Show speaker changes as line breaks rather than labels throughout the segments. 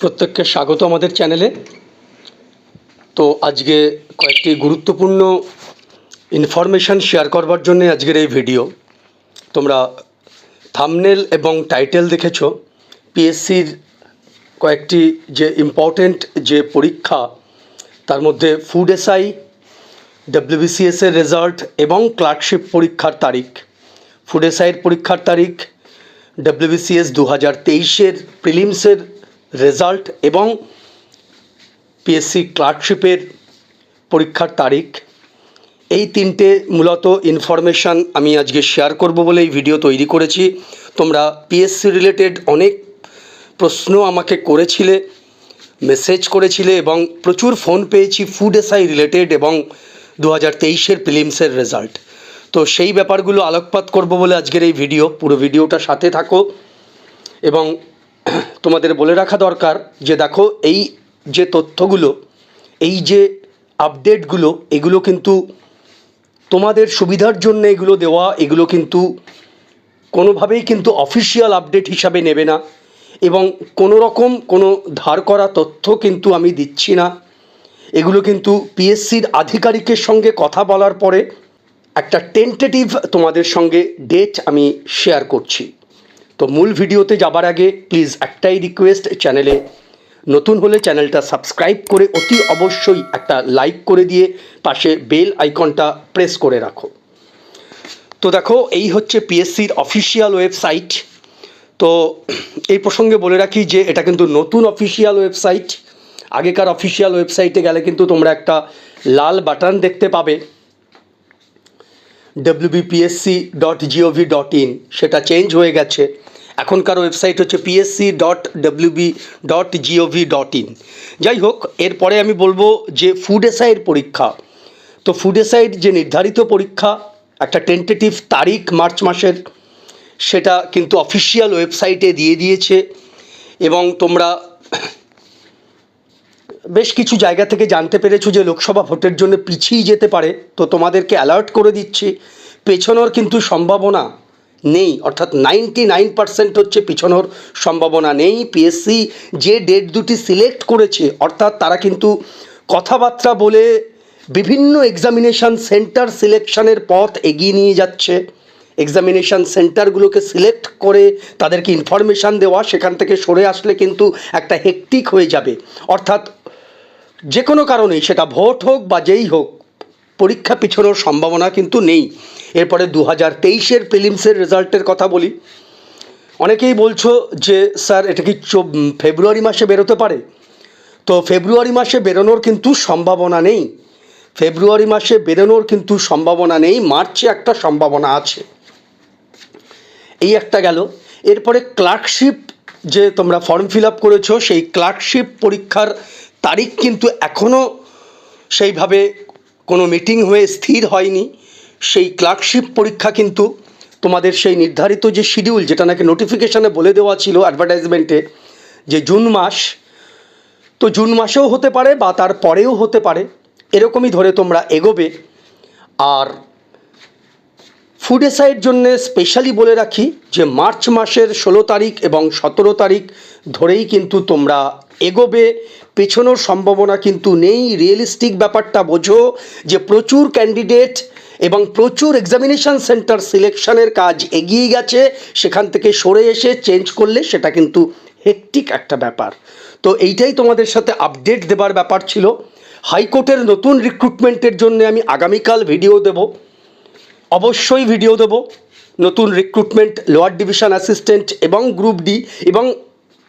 প্রত্যেককে স্বাগত আমাদের চ্যানেলে। তো আজকে কয়েকটি গুরুত্বপূর্ণ ইনফরমেশান শেয়ার করবার জন্য আজকের এই ভিডিও তোমরা থামনেল এবং টাইটেল দেখেছ। পিএসসির কয়েকটি যে ইম্পর্টেন্ট যে পরীক্ষা, তার মধ্যে ফুড এসআই ডাব্লিউবিসিএসের রেজাল্ট এবং ক্লার্কশিপ পরীক্ষার তারিখ। ফুড এসআইয়ের পরীক্ষার তারিখ ডাব্লিউবিসিএস দু হাজার তেইশের প্রিলিমসের রেজাল্ট এবং পিএসসি ক্লার্কশিপের পরীক্ষার তারিখ। এই তিনটে মূলত ইনফরমেশান আমি আজকে শেয়ার করব বলে এই ভিডিও তৈরি করেছি। তোমরা পিএসসি রিলেটেড অনেক প্রশ্ন আমাকে করেছিলে মেসেজ করেছিলে এবং প্রচুর ফোন পেয়েছি ফুড এসআই রিলেটেড এবং দু হাজার তেইশের প্রিলিমসের রেজাল্ট তো সেই ব্যাপারগুলো আলোকপাত করব বলে আজকের এই ভিডিও পুরো ভিডিওটা সাথে থাকো এবং তোমাদের বলে রাখা দরকার যে দেখো, এই যে তথ্যগুলো, এই যে আপডেটগুলো, এগুলো কিন্তু তোমাদের সুবিধার জন্য এগুলো দেওয়া, এগুলো কিন্তু কোনোভাবেই কিন্তু অফিসিয়াল আপডেট হিসাবে নেবে না এবং কোনো রকম কোনো ধার করা তথ্য কিন্তু আমি দিচ্ছি না। এগুলো কিন্তু পিএসসির আধিকারিকের সঙ্গে কথা বলার পরে একটা টেন্টেটিভ তোমাদের সঙ্গে ডেট আমি শেয়ার করছি। তো মূল ভিডিওতে যাবার আগে প্লিজ একটাই রিকোয়েস্ট চ্যানেলে নতুন হলে চ্যানেলটা সাবস্ক্রাইব করে অতি অবশ্যই একটা লাইক করে দিয়ে পাশে বেল আইকনটা প্রেস করে রাখো। তো দেখো, এই হচ্ছে পিএসসির অফিসিয়াল ওয়েবসাইট তো এই প্রসঙ্গে বলে রাখি যে, এটা কিন্তু নতুন অফিসিয়াল ওয়েবসাইট আগেকার অফিসিয়াল ওয়েবসাইটে গেলে কিন্তু তোমরা একটা লাল বাটন দেখতে পাবে। WBPSC dot gov dot in সেটা চেঞ্জ হয়ে গেছে। এখনকার ওয়েবসাইট হচ্ছে PSC dot WB dot gov dot in যাই হোক, এরপরে আমি বলব যে ফুড এসআইয়ের পরীক্ষা। তো ফুড এসআইড যে নির্ধারিত পরীক্ষা, একটা টেন্টেটিভ তারিখ মার্চ মাসের, সেটা কিন্তু অফিসিয়াল ওয়েবসাইটে দিয়ে দিয়েছে। এবং তোমরা বেশ কিছু জায়গা থেকে জানতে পেরেছ যে লোকসভা ভোটের জন্য পিছিয়ে যেতে পারে। তো তোমাদেরকে অ্যালার্ট করে দিচ্ছি, পেছনোর কিন্তু সম্ভাবনা নেই, অর্থাৎ নাইনটি নাইন পার্সেন্ট হচ্ছে পিছনোর সম্ভাবনা নেই। পিএসসি যে ডেট দুটি সিলেক্ট করেছে, অর্থাৎ তারা কিন্তু কথাবার্তা বলে বিভিন্ন এক্সামিনেশান সেন্টার সিলেকশনের পথ এগিয়ে নিয়ে যাচ্ছে। এক্সামিনেশান সেন্টারগুলোকে সিলেক্ট করে তাদেরকে ইনফরমেশান দেওয়া, সেখান থেকে সরে আসলে কিন্তু একটা হেকটিক হয়ে যাবে। অর্থাৎ যে কোনো কারণেই, সেটা ভোট হোক বা যেই হোক পরীক্ষা পিছনোর সম্ভাবনা কিন্তু নেই। এরপরে দু হাজার তেইশের প্রিলিমসের রেজাল্টের কথা বলি। অনেকেই বলছো যে, স্যার, এটা কি ফেব্রুয়ারি মাসে বেরোতে পারে? তো ফেব্রুয়ারি মাসে বেরোনোর কিন্তু সম্ভাবনা নেই। ফেব্রুয়ারি মাসে বেরোনোর কিন্তু সম্ভাবনা নেই। মার্চে একটা সম্ভাবনা আছে। এই একটা গেল। এরপরে ক্লার্কশিপ যে তোমরা ফর্ম ফিল আপ করেছ, সেই ক্লার্কশিপ পরীক্ষার তারিখ কিন্তু এখনও সেইভাবে কোনো মিটিং হয়ে স্থির হয়নি। সেই ক্লার্কশিপ পরীক্ষা কিন্তু তোমাদের সেই নির্ধারিত যে শিডিউল যেটা নাকি নোটিফিকেশানে বলে দেওয়া ছিল অ্যাডভার্টাইজমেন্টে যে জুন মাস, তো জুন মাসেও হতে পারে বা তার পরেও হতে পারে, এরকমই ধরে তোমরা এগোবে। আর ফুড এসআইয়ের জন্য স্পেশালি বলে রাখি যে মার্চ মাসের ষোলো তারিখ এবং সতেরো তারিখ ধরেই কিন্তু তোমরা এগোবে, পেছনোর সম্ভাবনা কিন্তু নেই। রিয়েলিস্টিক ব্যাপারটা বোঝো যে প্রচুর ক্যান্ডিডেট এবং প্রচুর এক্সামিনেশন সেন্টার সিলেকশনের কাজ এগিয়ে গেছে। সেখান থেকে সরে এসে চেঞ্জ করলে সেটা কিন্তু হেকটিক একটা ব্যাপার। তো এইটাই তোমাদের সাথে আপডেট দেবার ব্যাপার ছিল। হাইকোর্টের নতুন রিক্রুটমেন্টের জন্য আমি আগামীকাল ভিডিও দেবো। অবশ্যই ভিডিও দেবো। নতুন রিক্রুটমেন্ট লোয়ার ডিভিশন অ্যাসিস্ট্যান্ট এবং গ্রুপ ডি এবং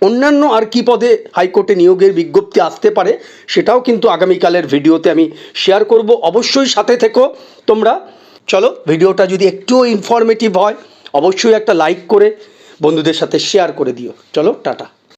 অন্যান্য আর কি পদে হাইকোর্টে নিয়োগের বিজ্ঞপ্তি আসতে পারে সেটাও কিন্তু আগামীকালের ভিডিওতে আমি শেয়ার করব। অবশ্যই সাথে থেকো তোমরা। চলো, ভিডিওটা যদি একটুও ইনফরমেটিভ হয়, অবশ্যই একটা লাইক করে বন্ধুদের সাথে শেয়ার করে দিও। চলো, টাটা।